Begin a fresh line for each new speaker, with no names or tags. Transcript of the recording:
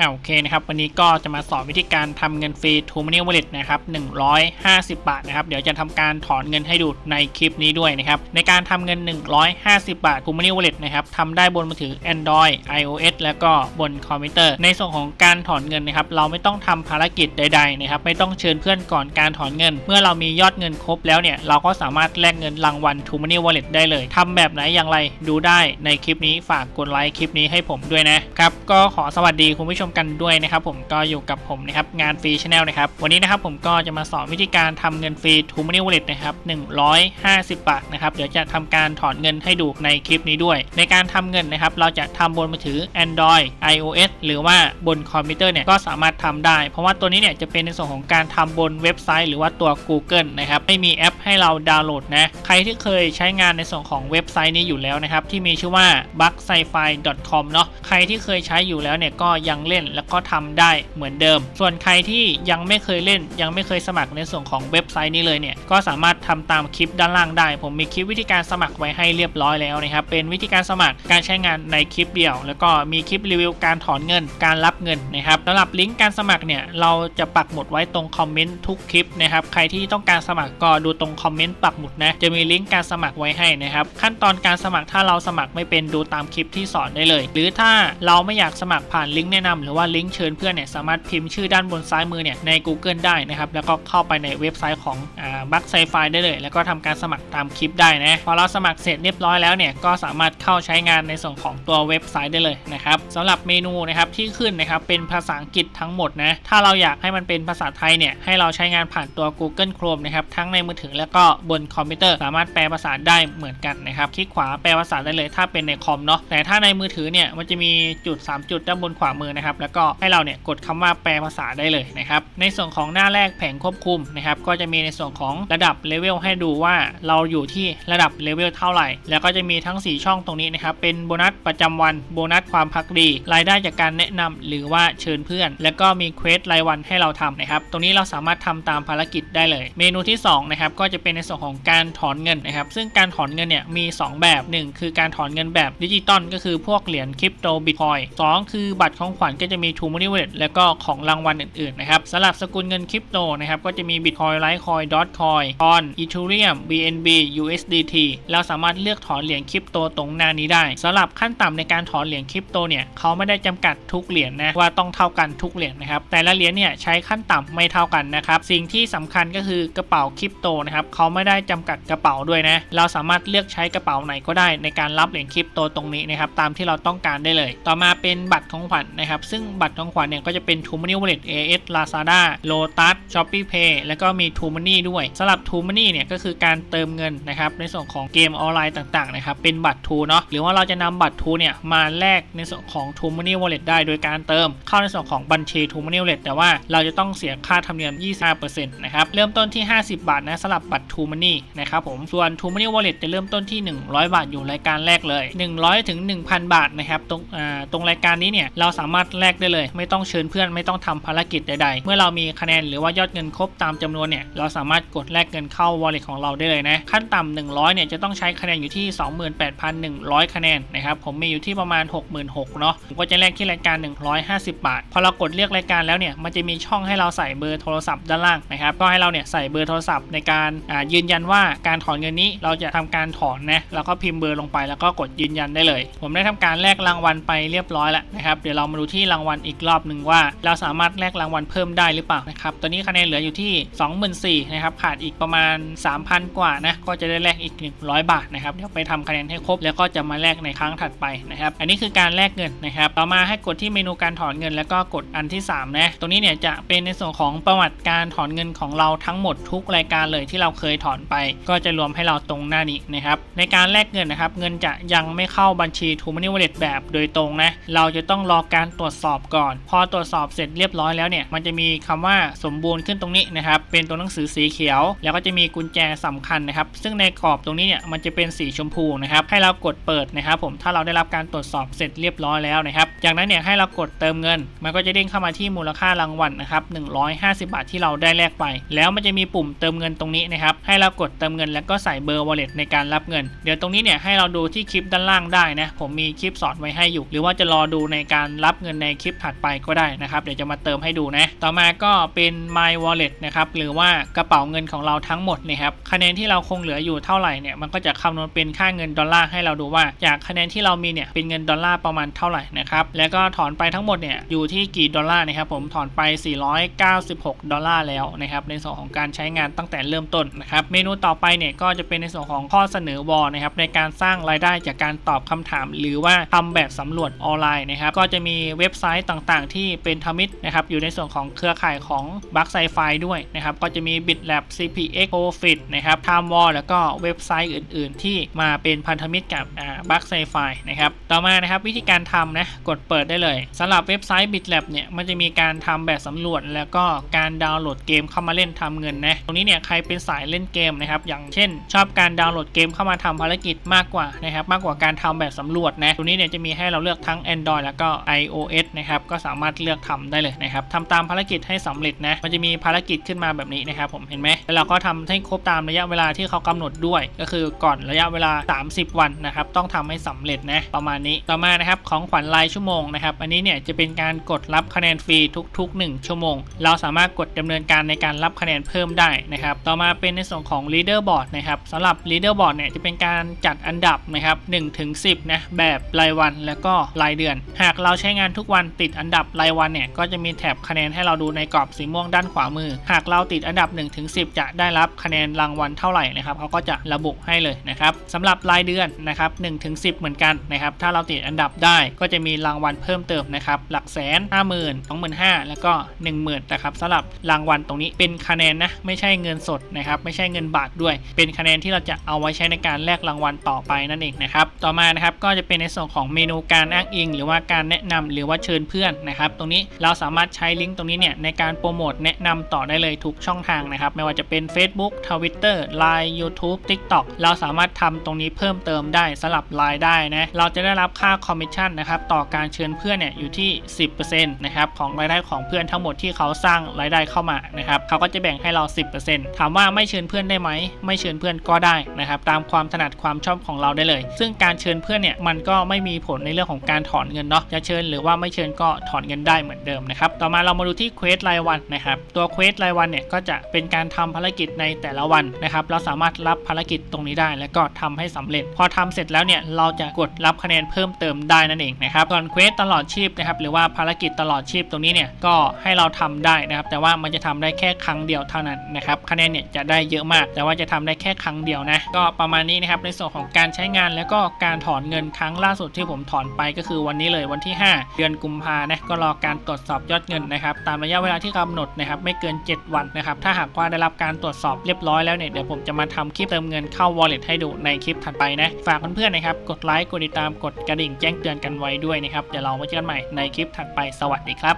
อ่าโอเคนะครับ วันนี้ก็จะมาสอนวิธีการทำเงินฟรี t ูม Money Wallet นะครับ150 บาทนะครับ เดี๋ยวจะทำการถอนเงินให้ดูในคลิปนี้ด้วยนะครับ ในการทำเงิน 150 บาท t ูม Money Wallet นะครับทำได้บนมือถือ Android iOS แล้วก็บนคอมพิวเตอร์ ในส่วนของการถอนเงินนะครับ เราไม่ต้องทำภารกิจใดๆนะครับ ไม่ต้องเชิญเพื่อนก่อนการถอนเงิน เมื่อเรามียอดเงินครบแล้วเนี่ย เราก็สามารถแลกเงินรางวัล t ูม Money Wallet ได้เลยทำแบบไหนอย่างไรดูได้ในคลิปนี้ฝากกดไลค์คลิปนี้ให้ผมด้วยนะครับ ก็ขอสวัสดีคุณผู้ชมกันด้วยนะครับผมก็อยู่กับผมนะครับงานฟรีชาแนลนะครับวันนี้นะครับผมก็จะมาสอนวิธีการทำเงินฟรี t ูม Money Wallet นะครับ150 บาทนะครับเดี๋ยวจะทำการถอนเงินให้ดูในคลิปนี้ด้วย ในการทำเงินนะครับเราจะทำบนมือถือ Android iOS หรือว่าบนคอมพิวเตอร์เนี่ยก็สามารถทำได้ เพราะว่าตัวนี้เนี่ยจะเป็นในส่วนของการทำบนเว็บไซต์ หรือว่าตัว Google นะครับไม่มีแอปให้เราดาวน์โหลดนะใครที่เคยใช้งานในส่วนของเว็บไซต์นี้อยู่แล้วนะครับที่มีชื่อว่า b u g s c i f i com เนาะใครที่เคยใช้อยู่แล้วเนี่ยก็ยังเล่นแล้วก็ทำได้เหมือนเดิม ส่วนใครที่ยังไม่เคยเล่น ยังไม่เคยสมัครในส่วนของเว็บไซต์นี้เลยเนี่ยก็สามารถทำตามคลิปด้านล่างได้ ผมมีคลิปวิธีการสมัครไว้ให้เรียบร้อยแล้วนะครับเป็นวิธีการสมัครการใช้งานในคลิปเดียว แล้วก็มีคลิปรีวิวการถอนเงินการรับเงินนะครับสำหรับลิงก์การสมัครเนี่ยเราจะปักหมุดไว้ตรงคอมเมนต์ทุกคลิปนะครับใครที่ต้องการสมัครก็ดูตรงคอมเมนต์ปักหมุดนะจะมีลิงก์การสมัครไว้ให้นะครับขั้นตอนการสมัครถ้าเราสมัครไม่เป็นดูตามคลิปที่สอนได้เลย หรือถ้าเราไม่อยากสมัครผ่านลิงก์แนะนำหรือว่าลิงก์เชิญเพื่อนเนี่ยสามารถพิมพ์ชื่อด้านบนซ้ายมือเนี่ยใน Google ได้นะครับแล้วก็เข้าไปในเว็บไซต์ของบัคไซไฟได้เลย แล้วก็ทำการสมัครตามคลิปได้นะพอเราสมัครเสร็จเรียบร้อยแล้วเนี่ยก็สามารถเข้าใช้งานในส่วนของตัวเว็บไซต์ได้เลยนะครับสำหรับเมนูนะครับที่ขึ้นนะครับเป็นภาษาอังกฤษทั้งหมดนะถ้าเราอยากให้มันเป็นภาษาไทยเนี่ยให้เราใช้งานผ่านตัว Google Chrome นะครับทั้งในมือถือแล้วก็บนคอมพิวเตอร์สามารถแปลภาษาได้เหมือนกันนะครับคลิกขวาแปลภาษาได้เลย ถ้าเป็นในคอมเนาะแต่ถ้าในมือถือเนี่ยมันจะมีจุด 3 จุดด้านบนขวามือนะครับแล้วก็ให้เราเนี่ยกดคำว่าแปลภาษาได้เลยนะครับในส่วนของหน้าแรกแผงควบคุมนะครับก็จะมีในส่วนของระดับเลเวลให้ดูว่าเราอยู่ที่ระดับเลเวลเท่าไหร่ แล้วก็จะมีทั้ง 4 ช่องตรงนี้นะครับเป็นโบนัสประจำวันโบนัสความพักดีรายได้จากการแนะนำหรือว่าเชิญเพื่อน แล้วก็มีเควสรายวันให้เราทำนะครับตรงนี้เราสามารถทำตามภารกิจได้เลย เมนูที่2นะครับก็จะเป็นในส่วนของการถอนเงินนะครับซึ่งการถอนเงินเนี่ยมี 2 แบบ 1 คือการถอนเงินแบบดิจิตอลก็คือพวกเหรียญคริปโตบิตคอยสองคือบัตรของขวัญก็จะมี True Money Wallet แล้วก็ของรางวัลอื่นๆนะครับสำหรับสกุลเงินคริปโตนะครับก็จะมี Bitcoin Litecoin Dogecoin On Ethereum BNB USDT เราสามารถเลือกถอนเหรียญคริปโตตรงหน้านี้ได้สำหรับขั้นต่ำในการถอนเหรียญคริปโตเนี่ยเขาไม่ได้จำกัดทุกเหรียญนะว่าต้องเท่ากันทุกเหรียญนะครับแต่ละเหรียญเนี่ยใช้ขั้นต่ำไม่เท่ากันนะครับสิ่งที่สำคัญก็คือกระเป๋าคริปโตนะครับเขาไม่ได้จำกัดกระเป๋าด้วยนะเราสามารถเลือกใช้กระเป๋าไหนก็ได้ในการรับเหรียญคริปโตตรงนี้นะครับตามที่เราต้องการได้เลย ต่อมาเป็นบัตรของขวัญนะครับซึ่งบัตรของขวัญเนี่ยก็จะเป็น True Money Wallet AS Lazada Lotus Shopee Pay แล้วก็มี True Money ด้วยสำหรับ True Money เนี่ยก็คือการเติมเงินนะครับในส่วนของเกมออนไลน์ต่างๆนะครับเป็นบัตร True เนาะหรือว่าเราจะนำบัตร True เนี่ยมาแลกในส่วนของ True Money Wallet ได้โดยการเติมเข้าในส่วนของบัญชี True Money Wallet แต่ว่าเราจะต้องเสียค่าธรรมเนียม 25%นะครับเริ่มต้นที่ 50 บาทนะสำหรับบัตร True Money นะครับผมส่วน True Money Wallet จะเริ่มต้นที่ 100 บาทอยู่รายการแรกเลย 100ถึง1,000 บาทนะครับตรงตรงรายการนี้เนี่ยเราสามารถแลกได้เลย ไม่ต้องเชิญเพื่อนไม่ต้องทำภารกิจใดๆ เมื่อเรามีคะแนนหรือว่ายอดเงินครบตามจำนวนเนี่ยเราสามารถกดแลกเงินเข้า wallet ของเราได้เลยนะขั้นต่ำ100เนี่ยจะต้องใช้คะแนนอยู่ที่ 28,100 คะแนนนะครับผมมีอยู่ที่ประมาณ 66,000เนาะผมก็จะแลกที่รายการ 150 บาท พอเรากดเลือกรายการแล้วเนี่ยมันจะมีช่องให้เราใส่เบอร์โทรศัพท์ด้านล่างนะครับก็ให้เราเนี่ยใส่เบอร์โทรศัพท์ในการยืนยันว่าการถอนเงินนี้เราจะทำการถอนนะแล้วก็พิมพ์เบอร์ลงไปแล้วก็กดยืนยันได้เลย ผมได้ทำการแลกรางวัลไปเรียบร้อยแล้วนะครับเดี๋ยวเรามาดูที่รางวัลอีกรอบหนึ่งว่า เราสามารถแลกรางวัลเพิ่มได้หรือเปล่านะครับตอนนี้คะแนนเหลืออยู่ที่ 24,000นะครับขาดอีกประมาณ 3,000 กว่านะก็จะได้แลกอีก 100 บาทนะครับเดี๋ยวไปทำคะแนนให้ครบแล้วก็จะมาแลกในครั้งถัดไปนะครับอันนี้คือการแลกเงินนะครับต่อมาให้กดที่เมนูการถอนเงิน แล้วก็กดอันที่3นะตรงนี้เนี่ยจะเป็นในส่วนของประวัติการถอนเงินของเราทั้งหมดทุกรายการเลยที่เราเคยถอนไป ก็จะรวมให้เราตรงหน้านี้นะครับในการแลกเงินนะครับเงินจะยังไม่เข้าบัญชี True Money Wallet แบบโดยตรงนะเราจะต้องรอการตรวจสอบก่อน พอตรวจสอบเสร็จเรียบร้อยแล้วเนี่ยมันจะมีคำว่าสมบูรณ์ขึ้นตรงนี้นะครับเป็นตัวหนังสือสีเขียว แล้วก็จะมีกุญแจสำคัญนะครับ ซึ่งในกรอบตรงนี้เนี่ยมันจะเป็นสีชมพูนะครับให้เรากดเปิดนะครับผมถ้าเราได้รับการตรวจสอบเสร็จเรียบร้อยแล้วนะครับ จากนั้นเนี่ยให้เรากดเติมเงิน มันก็จะเด้งเข้ามาที่มูลค่ารางวัลนะครับ150 บาทที่เราได้แลกไป แล้วมันจะมีปุ่มเติมเงินตรงนี้นะครับ ให้เรากดเติมเงินแล้วก็ใส่เบอร์ wallet ในการรับเงิน เดี๋ยวตรงนี้เนี่ยให้เราดูที่คลิปด้านล่างได้นะ ผมมีคลิปสอนไว้ให้อยู่ หรือว่าจะรอดูในการรับเงินในคลิปถัดไปก็ได้นะครับ เดี๋ยวจะมาเติมให้ดูนะ ต่อมาก็เป็น My Wallet นะครับ หรือว่ากระเป๋าเงินของเราทั้งหมดนะครับ คะแนนที่เราคงเหลืออยู่เท่าไหร่เนี่ย มันก็จะคำนวณเป็นค่าเงินดอลลาร์ให้เราดูว่า จากคะแนนที่เรามีเนี่ย เป็นเงินดอลลาร์ประมาณเท่าไหร่นะครับแล้วก็ถอนไปทั้งหมดเนี่ยอยู่ที่กี่ดอลลาร์นะครับผมถอนไป 496 ดอลลาร์แล้วนะครับในส่วนของการใช้งานตั้งแต่เริ่มต้นนะครับเมนูต่อไปเนี่ยก็จะเป็นในส่วนของข้อเสนอวอลนะครับในการสร้างรายได้จากการตอบคำถาม หรือว่าทำแบบสำรวจออนไลน์นะครับก็จะมีเว็บไซต์ต่างๆ ที่เป็นธมิตนะครับอยู่ในส่วนของเครือข่ายของบัคไซไฟด้วยนะครับก็จะมี BitLab CPX Profit นะครับ TimeWall แล้วก็เว็บไซต์อื่น ๆ ที่มาเป็นพันธมิตรกับบัคไซไฟนะครับต่อมานะครับวิธีการทำนะกดเปิดได้เลยสำหรับเว็บไซต์ BitLab เนี่ยมันจะมีการทำแบบสำรวจ แล้วก็การดาวน์โหลดเกมเข้ามาเล่นทำเงินนะตรงนี้เนี่ยใครเป็นสายเล่นเกมนะครับอย่างเช่น ชอบการดาวน์โหลดเกมเข้ามาทำภารกิจมากกว่านะครับมากกว่าการทำแบบสำรวจนะตรงนี้เนี่ยจะมีให้เราเลือกทั้ง Android แล้วก็ iOS นะครับก็สามารถเลือกทำได้เลยนะครับทำตามภารกิจให้สำเร็จนะมันจะมีภารกิจขึ้นมาแบบนี้นะครับผมเห็นไหมแล้วเราก็ทำให้ครบตามระยะเวลาที่เขากำหนดด้วย ก็คือก่อนระยะเวลา 30 วันนะครับต้องทำให้สำเร็จนะประมาณนี้ต่อมานะครับของขวัญรายชั่วโมงนะครับ อันนี้เนี่ยจะเป็นการกดรับคะแนนฟรีทุก ๆ 1 ชั่วโมง เราสามารถกดดำเนินการในการรับคะแนนเพิ่มได้นะครับ ต่อมาเป็นในส่วนของ leaderboard นะครับสำหรับ leaderboard เนี่ยจะเป็นการจัดอันดับนะครับ1ถึง10นะแบบรายวันแล้วก็รายเดือน หากเราใช้งานทุกวันติดอันดับรายวันเนี่ยก็จะมีแถบคะแนนให้เราดูในกรอบสีม่วงด้านขวามือ หากเราติดอันดับ1ถึง10 จะได้รับคะแนนรางวัลเท่าไหร่นะครับเขาก็จะระบุให้เลยนะครับสำหรับรายเดือนนะครับ1ถึง10 เหมือนกันนะครับถ้าเราติดอันดับได้ก็จะมีรางางวัลเพิ่มเติมนะครับ หลักแสนห้าหมื่นสองหมื่นห้าแล้วก็1 0,000นนะครับสำหรับรางวัลตรงนี้เป็นคะแนนนะไม่ใช่เงินสดนะครับไม่ใช่เงินบาทด้วย เป็นคะแนนที่เราจะเอาไว้ใช้ในการแลกรางวัลต่อไปนั่นเองนะครับต่อมานะครับก็จะเป็นในส่วนของเมนูการอ้างอิง หรือว่าการแนะนำหรือว่าเชิญเพื่อนนะครับตรงนี้เราสามารถใช้ลิงก์ตรงนี้เนี่ยในการโปรโมทแนะนำต่อได้เลยทุกช่องทางนะครับไม่ว่าจะเป็น Facebook Twitter Line YouTube TikTok เราสามารถทำตรงนี้เพิ่มเติมได้สลับรายได้นะเราจะได้รับค่าคอมมิชชั่นนะครับต่อการเชิญเพื่อนเนี่ยอยู่ที่ 10%นะครับของรายได้ของเพื่อนทั้งหมดที่เขาสร้างรายได้เข้ามานะครับเขาก็จะแบ่งให้เรา 10%ถามว่าไม่เชิญเพื่อนได้ไหมไม่เชิญเพื่อนก็ได้นะครับตามความถนัดความชอบของเราได้เลย ซึ่งการเชิญเพื่อนเนี่ยมันก็ไม่มีผลในเรื่องของการถอนเงินเนาะจะเชิญหรือว่าไม่เชิญก็ถอนเงินได้เหมือนเดิมนะครับต่อมาเรามาดูที่เควสรายวันนะครับตัวเควสรายวันเนี่ยก็จะเป็นการทำภารกิจในแต่ละวันนะครับเราสามารถรับภารกิจตรงนี้ได้ แล้วก็ทำให้สำเร็จ พอทำเสร็จแล้วเนี่ยเราจะกดรับคะแนนเพิ่มเติมได้นั่นเองนะครับส่วนเควสตลอดชีพนะครับหรือว่าภารกิจตลอดชีพตรงนี้เนี่ยก็ให้เราทำได้นะครับ แต่ว่ามันจะทำได้แค่ครั้งเดียวเท่านั้นนะครับคะแนนเนี่ยจะได้เยอะมาก แต่ว่าจะทำได้แค่ครั้งเดียวนะก็ประมาณนี้นะครับในส่วนของการใช้งานแล้วก็การถอนเงินครั้งล่าสุดที่ผมถอนไปก็คือวันนี้เลยวันที่ 5 เดือนกุมภานะก็รอการตรวจสอบยอดเงินนะครับตามระยะเวลาที่กำหนดนะครับไม่เกิน 7 วันนะครับถ้าหากว่าได้รับการตรวจสอบเรียบร้อยแล้วเนี่ยเดี๋ยวผมจะมาทำคลิปเติมเงินเข้า wallet ให้ดูในคลิปถัดไปนะฝากเพื่อนๆนะครับกดไลค์กดติดตามกดกระดิ่งแจ้งเตือนกันไว้ด้วยนะครับเดี๋ยวเรามาเจอกันใหม่ในคลิปถัดไปสวัสดีครับ